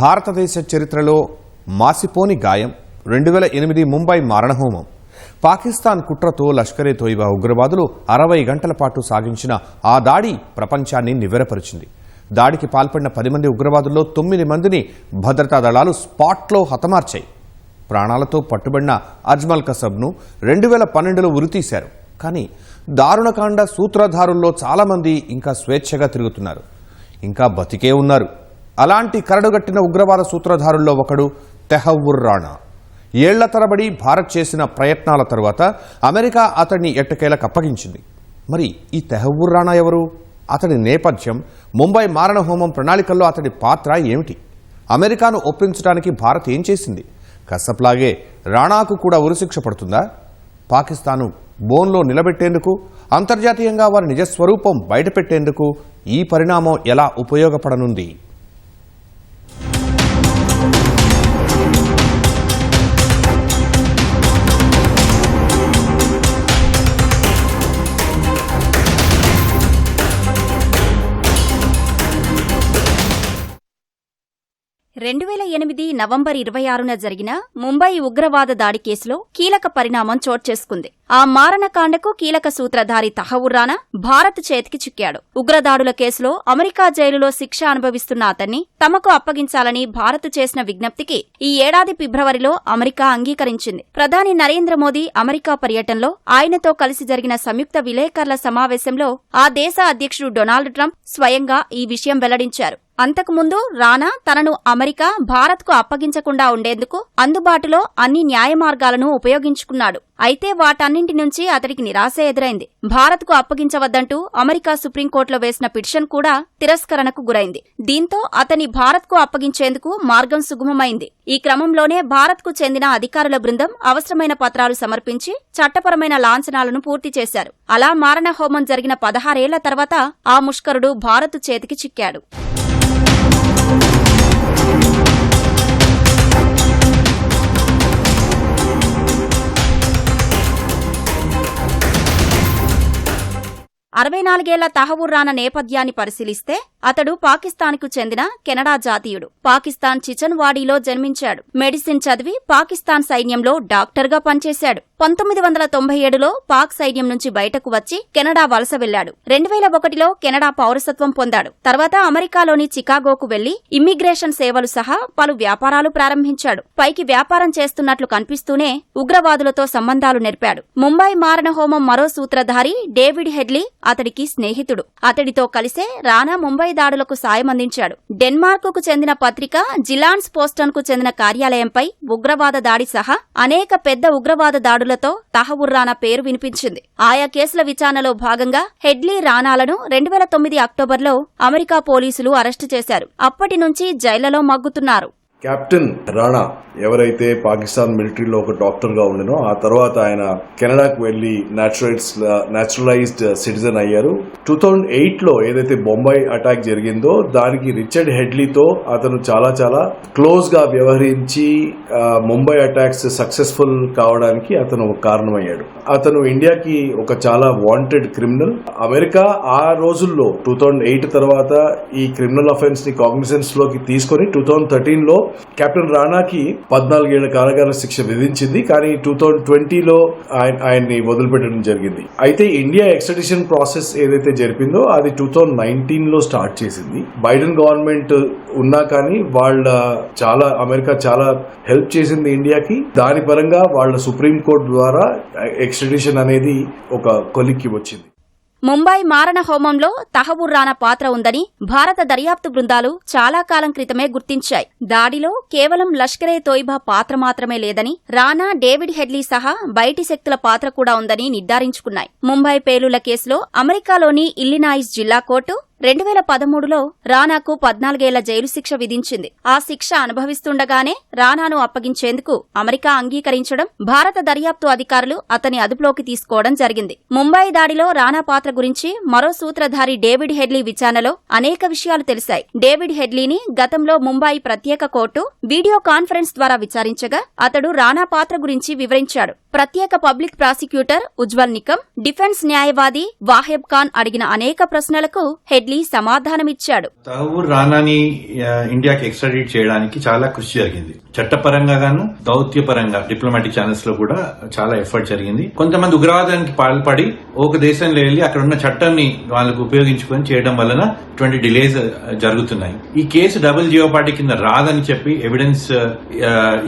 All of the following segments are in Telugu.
భారతదేశ చరిత్రలో మాసిపోని గాయం రెండు వేల ఎనిమిది ముంబై మారణహోమం పాకిస్తాన్ కుట్రతో లష్కరే తోయిబా ఉగ్రవాదులు అరవై గంటల పాటు సాగించిన ఆ దాడి ప్రపంచాన్ని నివ్వెరపరిచింది. దాడికి పాల్పడిన పది మంది ఉగ్రవాదుల్లో తొమ్మిది మందిని భద్రతా దళాలు స్పాట్లో హతమార్చాయి. ప్రాణాలతో పట్టుబడిన అజ్మల్ కసబ్ను రెండు వేల పన్నెండులో ఉరితీశారు. కానీ దారుణకాండ సూత్రధారుల్లో చాలామంది ఇంకా స్వేచ్ఛగా తిరుగుతున్నారు. ఇంకా బతికే ఉన్నారు. అలాంటి కరడుగట్టిన ఉగ్రవాద సూత్రధారుల్లో ఒకడు తెహవుర్ రాణా. ఏళ్ళ తరబడి భారత్ చేసిన ప్రయత్నాల తరువాత అమెరికా అతడిని ఎట్టకేలకు అప్పగించింది. మరి ఈ తెహవూర్ రాణా ఎవరు? అతడి నేపథ్యం ముంబై మారణహోమం ప్రణాళికల్లో అతడి పాత్ర ఏమిటి? అమెరికాను ఒప్పించడానికి భారత్ ఏం చేసింది? కసప్లాగే రాణాకు కూడా ఉరిశిక్ష పడుతుందా? పాకిస్తాను బోన్లో నిలబెట్టేందుకు అంతర్జాతీయంగా వారి నిజస్వరూపం బయటపెట్టేందుకు ఈ పరిణామం ఎలా ఉపయోగపడనుంది? రెండు వేల ఎనిమిది నవంబర్ ఇరవై ఆరున జరిగిన ముంబై ఉగ్రవాద దాడి కేసులో కీలక పరిణామం చోటు చేసుకుంది. ఆ మారణకాండకు కీలక సూత్రధారి తహవుర్రానా భారత్ చేతికి చిక్కాడు. ఉగ్రదాడుల కేసులో అమెరికా జైలులో శిక్ష అనుభవిస్తున్న అతన్ని తమకు అప్పగించాలని భారత్ చేసిన విజ్ఞప్తికి ఈ ఏడాది ఫిబ్రవరిలో అమెరికా అంగీకరించింది. ప్రధాని నరేంద్ర మోదీ అమెరికా పర్యటనలో ఆయనతో కలిసి జరిగిన సంయుక్త విలేకరుల సమావేశంలో ఆ దేశ అధ్యక్షుడు డొనాల్డ్ ట్రంప్ స్వయంగా ఈ విషయం వెల్లడించారు. అంతకుముందు రానా తనను అమెరికా భారత్కు అప్పగించకుండా ఉండేందుకు అందుబాటులో అన్ని న్యాయ మార్గాలను ఉపయోగించుకున్నాడు. అయితే వాటన్నింటి నుంచి అతడికి నిరాశ ఎదురైంది. భారత్కు అప్పగించవద్దంటూ అమెరికా సుప్రీంకోర్టులో వేసిన పిటిషన్ కూడా తిరస్కరణకు గురైంది. దీంతో అతని భారత్కు అప్పగించేందుకు మార్గం సుగమమైంది. ఈ క్రమంలోనే భారత్కు చెందిన అధికారుల బృందం అవసరమైన పత్రాలు సమర్పించి చట్టపరమైన లాంఛనాలను పూర్తి చేశారు. అలా మారణ హోమం జరిగిన పదహారేళ్ళ తర్వాత ఆ ముష్కరుడు భారత్ చేతికి చిక్కాడు. అరవై నాలుగేళ్ళ తహవూర్ రాన నేపథ్యాన్ని పరిశీలిస్తే అతడు పాకిస్తాన్కు చెందిన కెనడా జాతీయుడు. పాకిస్తాన్ చిచన్వాడీలో జన్మించాడు. మెడిసిన్ చదివి పాకిస్తాన్ సైన్యంలో డాక్టర్గా పనిచేశాడు. పంతొమ్మిది వందల తొంభై ఏడులో పాక్ సైన్యం నుంచి బయటకు వచ్చి కెనడా వలస వెళ్ళాడు రెండు వేల ఒకటిలో కెనడా పౌరసత్వం పొందాడు. తర్వాత అమెరికాలోని చికాగోకు వెళ్ళి ఇమ్మిగ్రేషన్ సేవలు సహా పలు వ్యాపారాలు ప్రారంభించాడు. పైకి వ్యాపారం చేస్తున్నట్లు కనిపిస్తూనే ఉగ్రవాదులతో సంబంధాలు నెరిపాడు. ముంబై మారణహోమం మరో సూత్రధారి డేవిడ్ హెడ్లీ అతడికి స్నేహితుడు. అతడితో కలిసే రానా ముంబై దాడులకు సాయమందించాడు డెన్మార్కుకు చెందిన పత్రిక జిలాన్స్ పోస్టన్కు చెందిన కార్యాలయంపై ఉగ్రవాద దాడి సహా అనేక పెద్ద ఉగ్రవాద దాడులతో తహవుర్రానా పేరు వినిపించింది. ఆయా కేసుల విచారణలో భాగంగా హెడ్లీ రానాలను రెండు వేల తొమ్మిది అక్టోబర్లో అమెరికా పోలీసులు అరెస్టు చేశారు. అప్పటి నుంచి జైళ్ళలో మగ్గుతున్నారు. కెప్టెన్ రాణా ఎవరైతే పాకిస్తాన్ మిలిటరీలో ఒక డాక్టర్గా ఆ తర్వాత ఆయన కెనడాకు వెళ్ళి నేచురల్స్ నాచురలైజ్డ్ సిటిజన్ అయ్యారు. టూ థౌజండ్ ఎయిట్లో ఏదైతే బొంబాయి అటాక్ జరిగిందో దానికి రిచర్డ్ హెడ్లీతో అతను చాలా చాలా క్లోజ్గా వ్యవహరించి ముంబై అటాక్స్ సక్సెస్ఫుల్ కావడానికి అతను ఒక కారణమయ్యాడు. అతను ఇండియాకి ఒక చాలా వాంటెడ్ క్రిమినల్ అమెరికా ఆ రోజుల్లో టూ థౌజండ్ ఎయిట్ తర్వాత ఈ క్రిమినల్ అఫెన్స్ని లోకి తీసుకొని టూ థౌజండ్ థర్టీన్లో కెప్టెన్ రాణాకి పద్నాలుగేళ్ళ కారాగార శిక్ష విధించింది కానీ టూ థౌజండ్ ట్వంటీలో ఆయన ఆయన్ని వదిలిపెట్టడం జరిగింది. అయితే ఇండియా ఎక్స్ట్రడిషన్ ప్రాసెస్ ఏదైతే జరిపిందో అది టూ థౌజండ్ నైన్టీన్లో స్టార్ట్ చేసింది. బైడెన్ గవర్నమెంట్ ఉన్నా కానీ వాళ్ళ చాలా అమెరికా చాలా హెల్ప్ చేసింది ఇండియాకి. దాని పరంగా వాళ్ళ సుప్రీం కోర్టు ద్వారా ఎక్స్ట్రడిషన్ అనేది ఒక కొలిక్కి వచ్చింది. ముంబై మారణ హోమంలో తహవూర్ రానా పాత్ర ఉందని భారత దర్యాప్తు బృందాలు చాలా కాలం క్రితమే గుర్తించాయి. దాడిలో కేవలం లష్కరే తోయిబా పాత్ర మాత్రమే లేదని రానా డేవిడ్ హెడ్లీ సహా బయటి శక్తుల పాత్ర కూడా ఉందని నిర్ధారించుకున్నాయి. ముంబై పేలుల కేసులో అమెరికాలోని ఇల్లినాయిస్ జిల్లా కోర్టు రెండు వేల పదమూడులో రానాకు పద్నాలుగేళ్ళ జైలు శిక్ష విధించింది. ఆ శిక్ష అనుభవిస్తుండగానే రానాను అప్పగించేందుకు అమెరికా అంగీకరించడం భారత దర్యాప్తు అధికారులు అతని అదుపులోకి తీసుకోవడం జరిగింది. ముంబై దాడిలో రానా పాత్ర గురించి మరో సూత్రధారి డేవిడ్ హెడ్లీ విచారణలో అనేక విషయాలు తెలిశాయి. డేవిడ్ హెడ్లీని గతంలో ముంబై ప్రత్యేక కోర్టు వీడియో కాన్ఫరెన్స్ ద్వారా విచారించగా అతడు రానా పాత్ర గురించి వివరించాడు. ప్రత్యేక public prosecutor Ujjwal Nikam defence న్యాయవాది వాహెబ్ ఖాన్ అడిగిన అనేక ప్రశ్నలకు హెడ్లీ జైట్లీ సమాధానమిచ్చాడు. తహూర్ రానాని ఇండియాకి ఎక్స్ట్రాడిట్ చేయడానికి చాలా కృషి జరిగింది. చట్టపరంగా గాను దౌత్యపరంగా డిప్లొమాటిక్ ఛానల్స్లో కూడా చాలా ఎఫర్ట్ జరిగింది. కొంతమంది ఉగ్రవాదానికి పాల్పడి ఒక దేశంలో వెళ్ళి అక్కడ ఉన్న చట్టాన్ని వాళ్ళకు ఉపయోగించుకొని చేయడం వలన ఇటువంటి డిలేస్ జరుగుతున్నాయి. ఈ కేసు డబుల్ జియో పార్టీ కింద రాదని చెప్పి ఎవిడెన్స్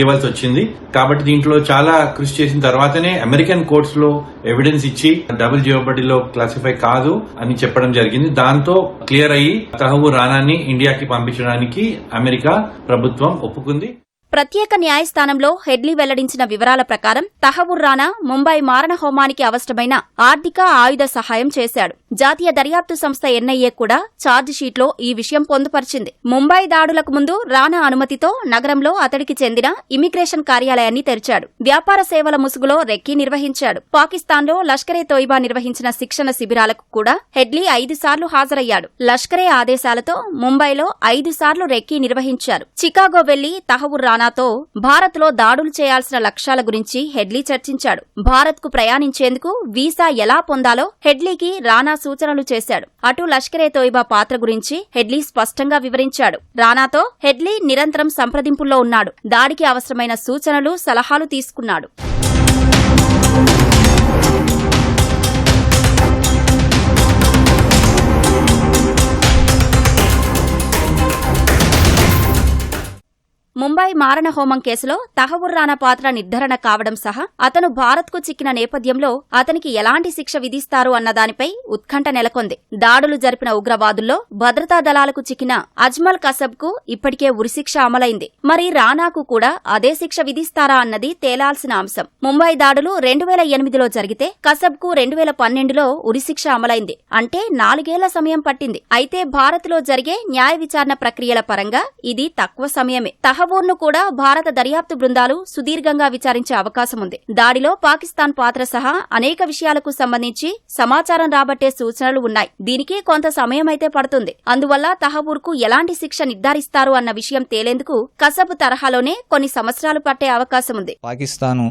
ఇవ్వాల్సి వచ్చింది. కాబట్టి దీంట్లో చాలా కృషి చేసిన తర్వాతనే అమెరికన్ కోర్ట్స్లో ఎవిడెన్స్ ఇచ్చి డబుల్ జియోపటిలో క్లాసిఫై కాదు అని చెప్పడం జరిగింది. దాంతో క్లియర్ అయ్యి కహవు రాణాన్ని ఇండియాకి పంపించడానికి అమెరికా ప్రభుత్వం ఒప్పుకుంది. ప్రత్యేక న్యాయస్థానంలో హెడ్లీ వెల్లడించిన వివరాల ప్రకారం తహవుర్ రానా ముంబై మారణ హోమానికి అవసరమైన ఆర్థిక ఆయుధ సహాయం చేశాడు. జాతీయ దర్యాప్తు సంస్థ ఎన్ఐఏ కూడా ఛార్జ్ షీట్లో ఈ విషయం పొందుపరిచింది. ముంబై దాడులకు ముందు రానా అనుమతితో నగరంలో అతడికి చెందిన ఇమిగ్రేషన్ కార్యాలయాన్ని తెరిచాడు. వ్యాపార సేవల ముసుగులో రెక్కి నిర్వహించాడు. పాకిస్తాన్లో లష్కరే తోయిబా నిర్వహించిన శిక్షణ శిబిరాలకు కూడా హెడ్లీ ఐదు సార్లు హాజరయ్యాడు. లష్కరే ఆదేశాలతో ముంబైలో ఐదు సార్లు రెక్కీ నిర్వహించారు. చికాగో వెళ్ళి తహవుర్ రానాతో భారత్లో దాడులు చేయాల్సిన లక్ష్యాల గురించి హెడ్లీ చర్చించాడు. భారత్కు ప్రయాణించేందుకు వీసా ఎలా పొందాలో హెడ్లీకి రానా సూచనలు చేశాడు. అటు లష్కరే తోయిబా పాత్ర గురించి హెడ్లీ స్పష్టంగా వివరించాడు. రానాతో హెడ్లీ నిరంతరం సంప్రదింపుల్లో ఉన్నాడు. దాడికి అవసరమైన సూచనలు సలహాలు తీసుకున్నాడు. ముంబై మారణ హోమం కేసులో తహవుర్ రానా పాత్ర నిర్ధారణ కావడం సహా అతను భారత్కు చిక్కిన నేపథ్యంలో అతనికి ఎలాంటి శిక్ష విధిస్తారు అన్న దానిపై ఉత్కంఠ నెలకొంది. దాడులు జరిపిన ఉగ్రవాదుల్లో భద్రతా దళాలకు చిక్కిన అజ్మల్ కసబ్కు ఇప్పటికే ఉరిశిక్ష అమలైంది. మరి రానాకు కూడా అదే శిక్ష విధిస్తారా అన్నది తేలాల్సిన అంశం. ముంబై దాడులు రెండు వేల ఎనిమిదిలో జరిగితే కసబ్కు రెండు వేల పన్నెండులో ఉరిశిక్ష అమలైంది. అంటే నాలుగేళ్ళ సమయం పట్టింది. అయితే భారత్లో జరిగే న్యాయ విచారణ ప్రక్రియల పరంగా ఇది తక్కువ సమయమే. సింగపూర్ను కూడా భారత దర్యాప్తు బృందాలు సుదీర్ఘంగా విచారించే అవకాశం ఉంది. దాడిలో పాకిస్తాన్ పాత్ర సహా అనేక విషయాలకు సంబంధించి సమాచారం రాబట్టే సూచనలు ఉన్నాయి. దీనికి కొంత సమయమైతే పడుతుంది. అందువల్ల తహబూర్కు ఎలాంటి శిక్ష నిర్ధారిస్తారు అన్న విషయం తేలేందుకు కసబ్ తరహాలోనే కొన్ని సంవత్సరాలు పట్టే అవకాశం ఉంది. పాకిస్తాన్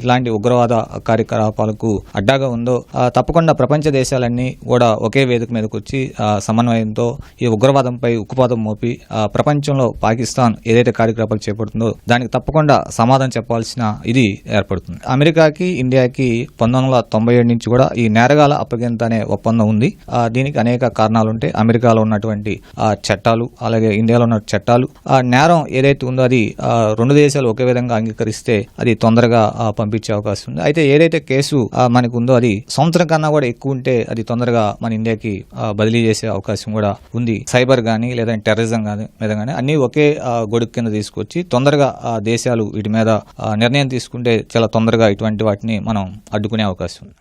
ఇలాంటి ఉగ్రవాద కార్యకలాపాలకు అడ్డాగా ఉందో తప్పకుండా ప్రపంచ దేశాలన్నీ కూడా ఒకే వేదిక మీదకు వచ్చి ఆ, సమన్వయంతో ఈ ఉగ్రవాదంపై ఉక్కుపాదం మోపి ఆ, ప్రపంచంలో పాకిస్తాన్ ఏదైతే కార్యకలాపాలు చేపడుతుందో దానికి తప్పకుండా సమాధానం చెప్పాల్సిన ఇది ఏర్పడుతుంది. అమెరికాకి ఇండియాకి పంతొమ్మిది వందల తొంభై ఏడు నుంచి కూడా ఈ నేరగాల అప్పగింత అనే ఒప్పందం ఉంది. దీనికి అనేక కారణాలు ఉంటాయి అమెరికాలో ఉన్నటువంటి చట్టాలు అలాగే ఇండియాలో ఉన్న చట్టాలు. ఆ నేరం ఏదైతే ఉందో అది రెండు దేశాలు ఒకే విధంగా అంగీకరిస్తే అది తొందరగా పంపించే అవకాశం ఉంది. అయితే ఏదైతే కేసు మనకు ఉందో అది సంవత్సరం కన్నా కూడా ఎక్కువ ఉంటే అది తొందరగా మన ఇండియాకి బదిలీ చేసే అవకాశం కూడా ఉంది. సైబర్ కానీ లేదా టెర్రరిజం కానీ మీద కానీ అన్ని ఒకే గొడుగు కింద తీసుకొచ్చి తొందరగా ఆ దేశాలు వీటి మీద నిర్ణయం తీసుకుంటే చాలా తొందరగా ఇటువంటి వాటిని మనం అడ్డుకునే అవకాశం ఉంది.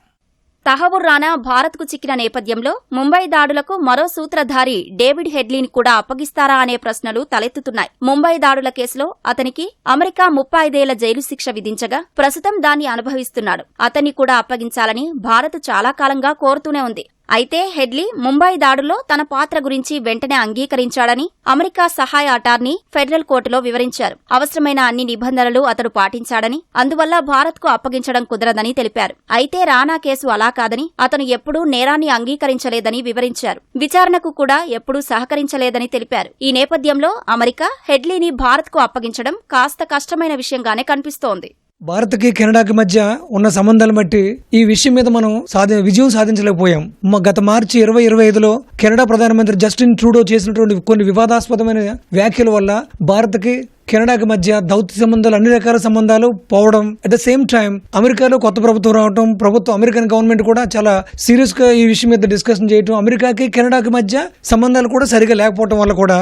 తహబుర్ రానా భారత్కు చిక్కిన నేపథ్యంలో ముంబై దాడులకు మరో సూత్రధారి డేవిడ్ హెడ్లీని కూడా అప్పగిస్తారా అనే ప్రశ్నలు తలెత్తుతున్నాయి. ముంబై దాడుల కేసులో అతనికి అమెరికా ముప్పై ఐదేళ్ళ జైలు శిక్ష విధించగా ప్రస్తుతం దాన్ని అనుభవిస్తున్నాడు. అతన్ని కూడా అప్పగించాలని భారత్ చాలా కాలంగా కోరుతూనే ఉంది. అయితే హెడ్లీ ముంబై దాడుల్లో తన పాత్ర గురించి వెంటనే అంగీకరించాడని అమెరికా సహాయ అటార్నీ ఫెడరల్ కోర్టులో వివరించారు. అవసరమైన అన్ని నిబంధనలు అతడు పాటించాడని అందువల్ల భారత్కు అప్పగించడం కుదరదని తెలిపారు. అయితే రానా కేసు అలా కాదని అతను ఎప్పుడూ నేరాన్ని అంగీకరించలేదని వివరించారు. విచారణకు కూడా ఎప్పుడూ సహకరించలేదని తెలిపారు. ఈ నేపథ్యంలో అమెరికా హెడ్లీని భారత్కు అప్పగించడం కాస్త కష్టమైన విషయంగానే కనిపిస్తోంది. భారత్కి కెనడాకి మధ్య ఉన్న సంబంధాలు బట్టి ఈ విషయం మీద మనం సాధి విజయం సాధించలేకపోయాం. గత మార్చి ఇరవై ఇరవై ఐదులో కెనడా ప్రధానమంత్రి జస్టిన్ ట్రూడో చేసినటువంటి కొన్ని వివాదాస్పదమైన వ్యాఖ్యల వల్ల భారత్కి కెనడాకి మధ్య దౌత్య సంబంధాలు అన్ని రకాల సంబంధాలు పోవడం అట్ ద సేమ్ టైం అమెరికాలో కొత్త ప్రభుత్వం రావడం ప్రభుత్వం అమెరికన్ గవర్నమెంట్ కూడా చాలా సీరియస్గా ఈ విషయం మీద డిస్కషన్ చేయటం అమెరికాకి కెనడాకి మధ్య సంబంధాలు కూడా సరిగా లేకపోవడం వల్ల కూడా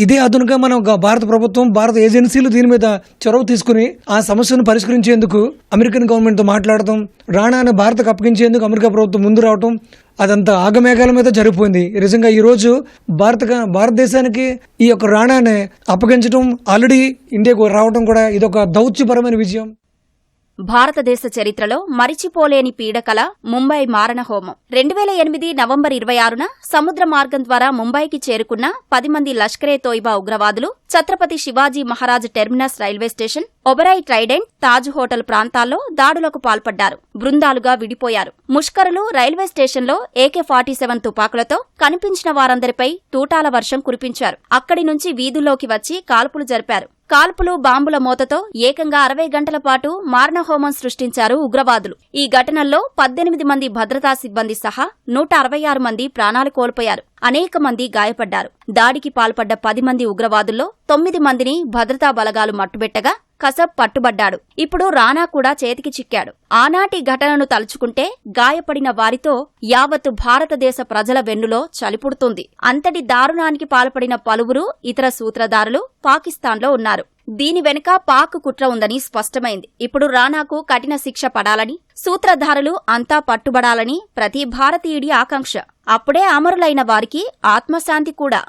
ఇదే అదునుగా మనం భారత ప్రభుత్వం భారత ఏజెన్సీలు దీని మీద చొరవ తీసుకుని ఆ సమస్యను పరిష్కరించేందుకు అమెరికన్ గవర్నమెంట్తో మాట్లాడటం రాణాను భారత్కు అప్పగించేందుకు అమెరికా ప్రభుత్వం ముందు రావటం అదంతా ఆగమేఘాల మీద జరిగిపోయింది. నిజంగా ఈ రోజు భారత భారతదేశానికి ఈ యొక్క రాణాన్ని అప్పగించడం ఆల్రెడీ ఇండియాకు రావడం కూడా ఇదొక దౌత్యపరమైన విజయం. భారతదేశ చరిత్రలో మరిచిపోలేని పీడకల ముంబై మారణహోమం రెండు వేల ఎనిమిది నవంబర్ ఇరవై ఆరున సముద్ర మార్గం ద్వారా ముంబైకి చేరుకున్న పది మంది లష్కరే తోయిబా ఉగ్రవాదులు Chhatrapati Shivaji Maharaj terminus railway station Oberoi Trident Taj hotel ప్రాంతాల్లో దాడులకు పాల్పడ్డారు. బృందాలుగా విడిపోయారు. ముష్కరులు రైల్వే స్టేషన్లో ఏకే ఫార్టీ సెవెన్ తుపాకులతో కనిపించిన వారందరిపై తూటాల వర్షం కురిపించారు. అక్కడి నుంచి వీధుల్లోకి వచ్చి కాల్పులు జరిపారు. కాల్పులు బాంబుల మోతతో ఏకంగా అరవై గంటల పాటు మారణహోమం సృష్టించారు ఉగ్రవాదులు. ఈ ఘటనల్లో పద్దెనిమిది మంది భద్రతా సిబ్బంది సహా నూట అరవై ఆరు మంది ప్రాణాలు కోల్పోయారు. అనేక మంది గాయపడ్డారు. దాడికి పాల్పడ్డ పది మంది ఉగ్రవాదుల్లో తొమ్మిది మందిని భద్రతా బలగాలు మట్టుబెట్టగా కసబ్ పట్టుబడ్డాడు. ఇప్పుడు రానా కూడా చేతికి చిక్కాడు. ఆనాటి ఘటనను తలుచుకుంటే గాయపడిన వారితో యావత్తు భారతదేశ ప్రజల వెన్నులో చలిపుడుతుంది. అంతటి దారుణానికి పాల్పడిన పలువురు ఇతర సూత్రధారులు పాకిస్తాన్లో ఉన్నారు. దీని వెనుక పాక్ కుట్ర ఉందని స్పష్టమైంది. ఇప్పుడు రానాకు కఠిన శిక్ష పడాలని సూత్రధారులు అంతా పట్టుబడాలని ప్రతి భారతీయుడి ఆకాంక్ష. అప్పుడే అమరులైన వారికి ఆత్మశాంతి కూడా.